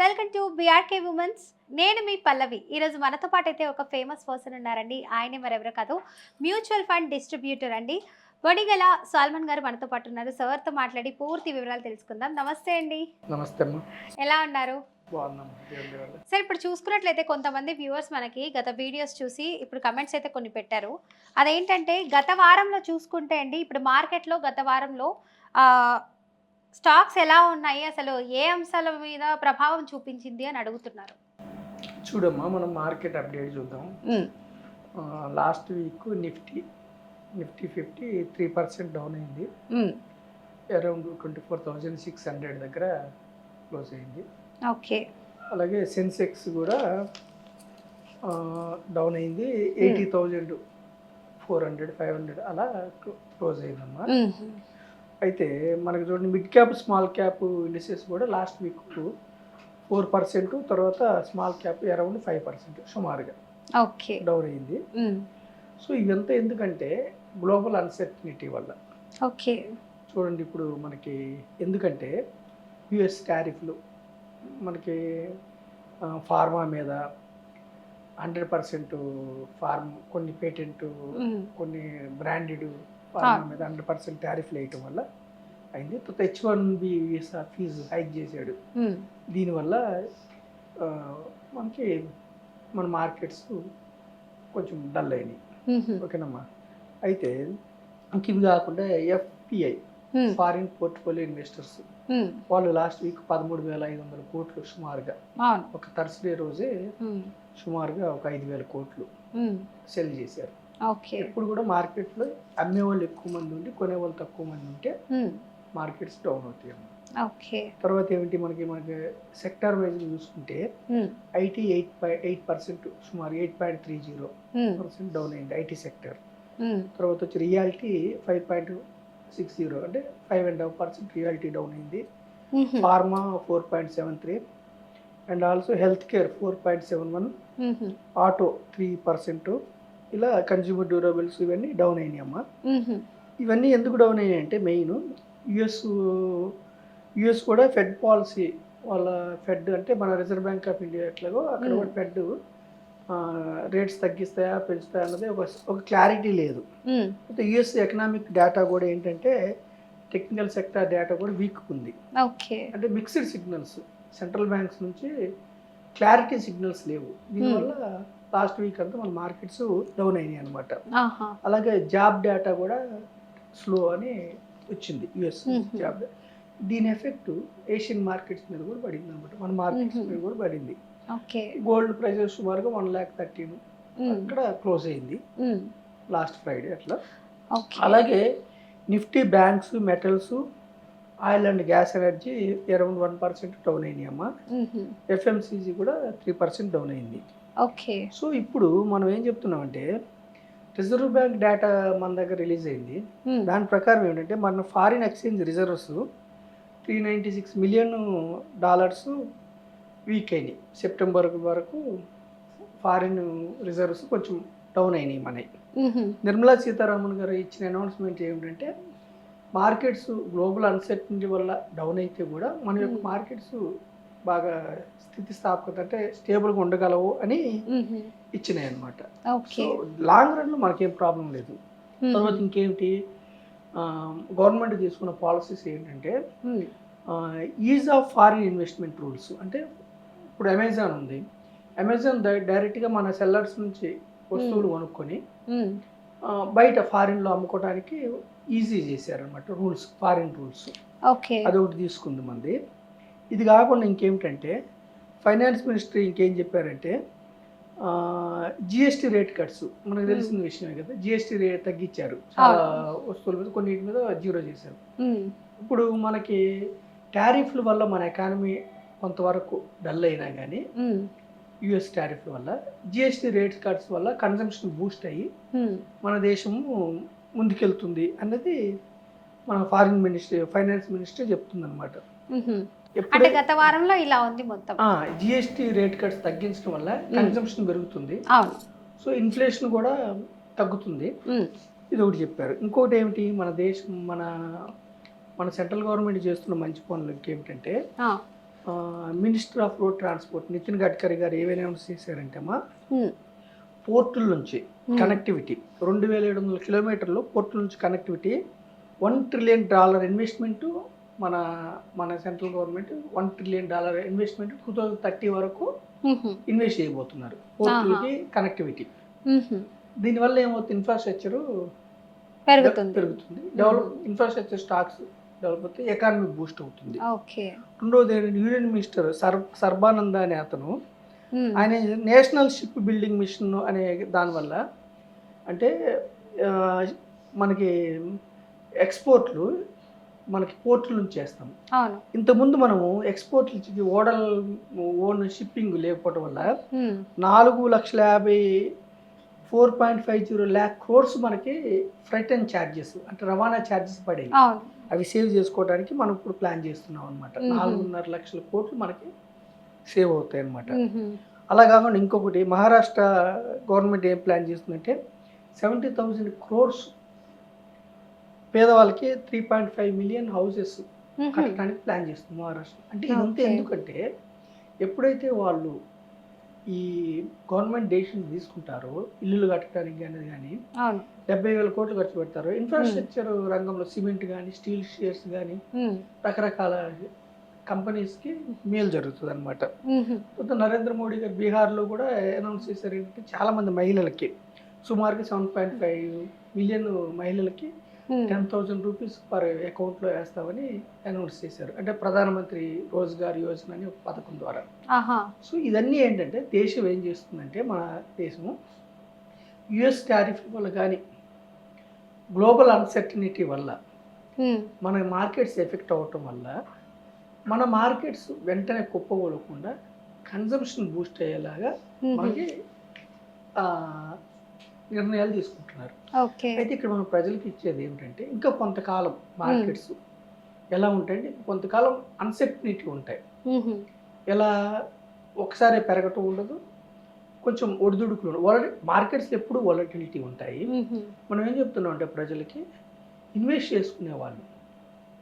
Welcome to BRK women's నేను మీ పల్లవి. ఈరోజు మనతో పాటు అయితే ఒక ఫేమస్ పర్సన్ ఉన్నారండి. ఆయన మరెవరో కాదు. మ్యూచువల్ ఫండ్ డిస్ట్రిబ్యూటర్ అండి. బొడిగల సాల్మన్ గారు మనతో పాటు ఉన్నారు. సార్తో మాట్లాడి పూర్తి వివరాలు తెలుసుకుందాం. నమస్తే అండి. నమస్తే ఎలా ఉన్నారు? సార్ ఇప్పుడు చూసుకున్నట్లయితే కొంతమంది వ్యూవర్స్ మనకి గత వీడియోస్ చూసి ఇప్పుడు కమెంట్స్ అయితే కొన్ని పెట్టారు. అదేంటంటే గత వారంలో చూసుకుంటే అండి ఇప్పుడు మార్కెట్లో గత వారంలో స్టాక్స్ ఎలా ఉన్నాయి? అసలు ఏ అంశాల మీద ప్రభావం చూపించింది అని అడుగుతున్నారు. చూడమ్మా మనం మార్కెట్ అప్డేట్ చూద్దాం. Last week Nifty Nifty fifty three percent down అయింది. Around twenty four thousand six hundred దగ్గర క్లోజ్ అయింది. ఓకే. అలాగే సెన్సెక్స్ కూడా డౌన్ అయింది. Eighty thousand four hundred five hundred అలా క్లోజ్ అయిందమ్మా. అయితే మనకు చూడండి mid cap small cap indices కూడా లాస్ట్ వీక్ ఫోర్ పర్సెంట్ తర్వాత small cap around five percent సుమారుగా ఓకే. డౌన్ అయింది. సో ఇదంతా ఎందుకంటే గ్లోబల్ అన్సర్టనిటీ వల్ల. ఓకే. చూడండి ఇప్పుడు మనకి ఎందుకంటే యుఎస్ టారిఫ్లు మనకి ఫార్మా మీద హండ్రెడ్ పర్సెంట్ ఫార్మ్ కొన్ని పేటెంట్ కొన్ని బ్రాండెడ్ మీద హండ్రెడ్ పర్సెంట్ టారిఫ్లు వేయటం వల్ల అయింది. తర్వాత H one B visa fee hike చేశాడు. దీనివల్ల మనకి మన మార్కెట్స్ కొంచెం డల్ అయినాయి. ఓకేనమ్మా? అయితే ఇంక ఇవి కాకుండా ఎఫ్పిఐ ఫారిన్ పోర్ట్ఫోలియో ఇన్వెస్టర్స్ వాళ్ళు లాస్ట్ వీక్ పదమూడు వేల ఐదు వందల కోట్లు సుమారుగా ఒక థర్స్డే రోజే సుమారుగా ఒక ఐదు వేల కోట్లు సెల్ చేశారు. ఓకే. ఎప్పుడు కూడా మార్కెట్లో అమ్మే వాళ్ళు ఎక్కువ మంది ఉండి కొనేవాళ్ళు తక్కువ మంది ఉంటే మార్కెట్స్ డౌన్ అవుతాయి. ఓకే. తర్వాత ఏమిటి మనకి మనకి సెక్టార్ వైజ్ చూసుకుంటే ఐటీ ఎయిట్ ఎయిట్ పర్సెంట్ సుమారు eight point three zero percent down అయింది ఐటీ సెక్టర్. తర్వాత వచ్చి reality five point six zero అంటే five and half percent reality down అయింది. Pharma four point seven three and also health care four point seven one auto three percent ఇలా consumer durables ఇవన్నీ down అయినాయి అమ్మా. ఇవన్నీ ఎందుకు డౌన్ అయినాయి అంటే మెయిన్ యుఎస్ యుఎస్ కూడా ఫెడ్ పాలసీ వాళ్ళ ఫెడ్ అంటే మన రిజర్వ్ బ్యాంక్ ఆఫ్ ఇండియా ఎట్లాగో అక్కడ కూడా ఫెడ్ రేట్స్ తగ్గిస్తాయా పెంచుతాయా అన్నది ఒక ఒక క్లారిటీ లేదు. అయితే యుఎస్ ఎకనామిక్ డేటా కూడా ఏంటంటే టెక్నికల్ సెక్టర్ డేటా కూడా వీక్ ఉంది. ఓకే. అంటే మిక్స్డ్ సిగ్నల్స్ సెంట్రల్ బ్యాంక్స్ నుంచి క్లారిటీ సిగ్నల్స్ లేవు. దీనివల్ల లాస్ట్ వీక్ అంతా మన మార్కెట్స్ డౌన్ అయినాయి అనమాట అలాగే జాబ్ డేటా కూడా స్లో అని వచ్చింది యుఎస్. జాబ్ దీని ఎఫెక్ట్ ఏషియన్ మార్కెట్స్ మీద కూడా పడింది అనమాట మన మార్కెట్స్. మీద కూడా పడింది. గోల్డ్ ప్రైజెస్ సుమారుగా వన్ ల్యాక్ థర్టీన్ అక్కడ క్లోజ్ అయింది. లాస్ట్ ఫ్రైడే అట్లా. అలాగే Nifty banks metals oil and gas energy around one percent down అయినాయి అమ్మా. ఎఫ్ఎంసీజీ కూడా త్రీ పర్సెంట్ డౌన్ అయింది. ఓకే. సో ఇప్పుడు మనం ఏం చెప్తున్నామంటే రిజర్వ్ బ్యాంక్ డేటా మన దగ్గర రిలీజ్ అయింది. దాని ప్రకారం ఏంటంటే మన foreign exchange reserves three ninety six million dollars weak అయినాయి. సెప్టెంబర్ వరకు ఫారిన్ రిజర్వ్స్ కొంచెం డౌన్ అయినాయి మనవి. నిర్మలా సీతారామన్ గారు ఇచ్చిన అనౌన్స్మెంట్ ఏమిటంటే మార్కెట్స్ గ్లోబల్ అన్సర్టనిటీ వల్ల డౌన్ అయితే కూడా మన యొక్క. మార్కెట్స్ బాగా స్థితిస్థాపకత అంటే స్టేబుల్గా ఉండగలవు అని ఇచ్చినాయి అనమాట సో లాంగ్ రన్లో మనకేం ప్రాబ్లం లేదు. తర్వాత ఇంకేమిటి గవర్నమెంట్ తీసుకున్న పాలసీస్ ఏంటంటే ease of foreign investment rules అంటే ఇప్పుడు అమెజాన్ ఉంది. అమెజాన్ డైరెక్ట్గా మన సెల్లర్స్ నుంచి వస్తువులు కొనుక్కొని బయట ఫారిన్లో అమ్ముకోవడానికి ఈజీ చేశారనమాట రూల్స్ ఫారిన్ రూల్స్ ఓకే. అదొకటి తీసుకుంది మంది. ఇది కాకుండా ఇంకేమిటంటే ఫైనాన్స్ మినిస్ట్రీ ఇంకేం చెప్పారంటే జిఎస్టీ రేట్ కట్స్. మనకు తెలిసిన విషయమే కదా జిఎస్టీ రేట్ తగ్గించారు. చాలా వస్తువుల మీద కొన్నిటి మీద జీరో చేశారు. ఇప్పుడు మనకి టారిఫ్ల వల్ల మన ఎకానమీ కొంతవరకు డల్ అయినా కానీ యుఎస్ టారిఫ్ల వల్ల జిఎస్టీ రేట్ కట్స్ వల్ల కన్జంప్షన్ బూస్ట్ అయ్యి మన దేశము ముందుకెళ్తుంది అన్నది మన ఫారిన్ మినిస్ట్రీ ఫైనాన్స్ మినిస్ట్రీ చెప్తుంది అనమాట అంటే గత వారంలో ఇలా ఉంది మొత్తం. జిఎస్టీ రేట్ కట్స్ తగ్గించడం వల్ల కన్జంప్షన్ పెరుగుతుంది. సో ఇన్ఫ్లేషన్ కూడా తగ్గుతుంది. ఇది ఒకటి చెప్పారు. ఇంకోటి ఏమిటి? మన దేశం మన మన సెంట్రల్ గవర్నమెంట్ చేస్తున్న మంచి పనులు ఆ, minister of road transport Nitin Gadkari గారు ఏమైనా చేశారంటే అమ్మా పోర్టుల నుంచి కనెక్టివిటీ రెండు వేల ఏడు వందల కిలోమీటర్లు పోర్టుల నుంచి connectivity one trillion dollar investment మన మన central government one trillion dollar investment two thousand thirty వరకు ఇన్వెస్ట్ చేయబోతున్నారు. పోర్టులకి కనెక్టివిటీ. దీనివల్ల ఏమవుతుంది? ఇన్ఫ్రాస్ట్రక్చర్ పెరుగుతుంది. పెరుగుతుంది. డెవలప్ ఇన్ఫ్రాస్ట్రక్చర్ స్టాక్స్ డెవలప్ అవుతే ఎకానమీ బూస్ట్ అవుతుంది. ఓకే. రెండోది యూనియన్ మినిస్టర్ సర్ సర్బానంద అనే అతను ఆయన నేషనల్ షిప్ బిల్డింగ్ మిషన్ అనే దానివల్ల అంటే మనకి ఎక్స్పోర్ట్లు మనకి పోర్టుల నుంచి చేస్తాం ఇంతకుముందు మనము ఎక్స్పోర్ట్లకి ఓడల్ ఓన్ షిప్పింగ్ లేకపోవడం వల్ల నాలుగు లక్షల యాభై four point five zero lakh crores మనకి ఫ్రైట్ అండ్ ఛార్జెస్ అంటే రవాణా ఛార్జెస్ పడేవి. అవి సేవ్ చేసుకోవడానికి మనం ఇప్పుడు ప్లాన్ చేస్తున్నాం అనమాట. నాలుగున్నర లక్షల కోట్లు మనకి సేవ్ అవుతాయి అనమాట అలా కాకుండా ఇంకొకటి మహారాష్ట్ర గవర్నమెంట్ ఏం ప్లాన్ చేస్తుందంటే సెవెంటీ థౌజండ్ క్రోర్స్ పేదవాళ్ళకి three point five million houses కట్టడానికి ప్లాన్ చేస్తుంది మహారాష్ట్ర. అంటే ఇదంతా. ఎందుకంటే ఎప్పుడైతే వాళ్ళు ఈ గవర్నమెంట్ డెసిషన్ తీసుకుంటారో ఇల్లులు కట్టడానికి అనేది కానీ డెబ్బై వేల కోట్లు ఖర్చు పెడతారు ఇన్ఫ్రాస్ట్రక్చర్ రంగంలో సిమెంట్ కానీ స్టీల్ షేర్స్ కానీ రకరకాల కంపెనీస్కి మేలు జరుగుతుంది అనమాట నరేంద్ర మోడీ గారు బీహార్లో కూడా అనౌన్స్ చేశారు ఏంటంటే చాలామంది మహిళలకి సుమారుగా సెవెన్ పాయింట్ ఫైవ్ మిలియన్ మహిళలకి టెన్ థౌజండ్ రూపీస్ పర్ అకౌంట్లో వేస్తామని అనౌన్స్ చేశారు. అంటే ప్రధానమంత్రి రోజ్గార్ యోజన అని ఒక పథకం ద్వారా. సో ఇవన్నీ ఏంటంటే దేశం ఏం చేస్తుందంటే మన దేశము యుఎస్ టారిఫ్ వల్ల కానీ గ్లోబల్ అన్సర్టనిటీ వల్ల ఉమ్, మన మార్కెట్స్ ఎఫెక్ట్ అవ్వటం వల్ల మన మార్కెట్స్ వెంటనే కుప్పగొలకుండా కన్జంప్షన్ బూస్ట్ అయ్యేలాగా ఉహు, మనకి నిర్ణయాలు తీసుకుంటున్నారు. అయితే ఇక్కడ మనం ప్రజలకు ఇచ్చేది ఏమిటంటే ఇంకా కొంతకాలం మార్కెట్స్ ఎలా ఉంటాయంటే కొంతకాలం అన్సర్టనిటీ ఉంటాయి. ఎలా ఒకసారి పెరగటం ఉండదు కొంచెం ఒడిదుడుకులు వాలటి మార్కెట్స్ ఎప్పుడు వాలటిలిటీ ఉంటాయి. మనం ఏం చెప్తున్నాం అంటే ప్రజలకి ఇన్వెస్ట్ చేసుకునే వాళ్ళు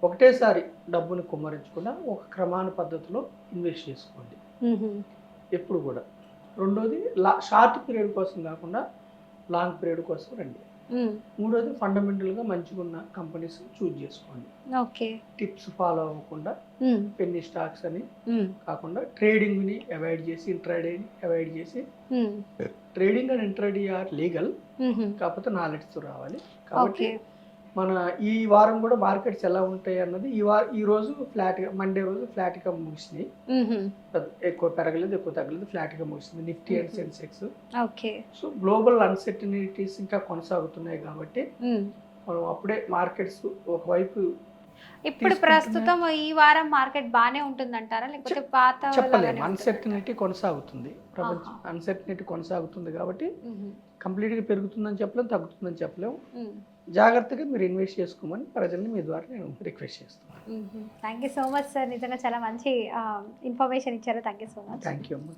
ఒకటేసారి డబ్బుని కుమ్మరించకుండా ఒక క్రమాన పద్ధతిలో ఇన్వెస్ట్ చేసుకోండి. ఎప్పుడు కూడా. రెండోది లా షార్ట్ పీరియడ్ కోసం కాకుండా లాంగ్ పీరియడ్ కోసం రండి. మూడోది ఫండమెంటల్గా మంచిగా ఉన్న కంపెనీస్ చూజ్ చేసుకోండి. ఓకే. టిప్స్ ఫాలో అవ్వకుండా పెన్ని స్టాక్స్ అని కాకుండా ట్రేడింగ్ని అవాయిడ్ చేసి ఇంట్రాడేని అవాయిడ్ చేసి trading and intraday are legal కాకపోతే నాలెడ్జ్తో రావాలి. కాబట్టి మన ఈ వారం కూడా మార్కెట్స్ ఎలా ఉంటాయి అన్నది ఈ వారం ఈ రోజు ఫ్లాట్గా మండే రోజు ఫ్లాట్గా ముగిసినాయి పెద్ద- ఎక్కువ పెరగలేదు ఎక్కువ తగ్గలేదు ఫ్లాట్గా ముగిసింది. Nifty and. Sensex. Okay. So global uncertainties ఇంకా కొనసాగుతున్నాయి కాబట్టి. మనం అప్పుడే మార్కెట్స్ ఒకవైపు ఇప్పుడు ప్రస్తుతం ఈ వారం మార్కెట్ బానే ఉంటుందంటారా? లేకపోతే పాత చెప్పలేము? అన్సర్టనిటీ కొనసాగుతుంది. ప్రపంచం. అన్సర్టనిటీ కొనసాగుతుంది కాబట్టి కంప్లీట్గా పెరుగుతుందని చెప్పలేము తగ్గుతుందని చెప్పలేము జాగ్రత్తగా మీరు ఇన్వెస్ట్ చేసుకోమని ప్రజల్ని మీ ద్వారా నేను రిక్వెస్ట్ చేస్తున్నాను. Thank you so much sir. నిజంగా చాలా మంచి ఇన్ఫర్మేషన్ ఇచ్చారు. Thank you so much. Thank you అమ్మా.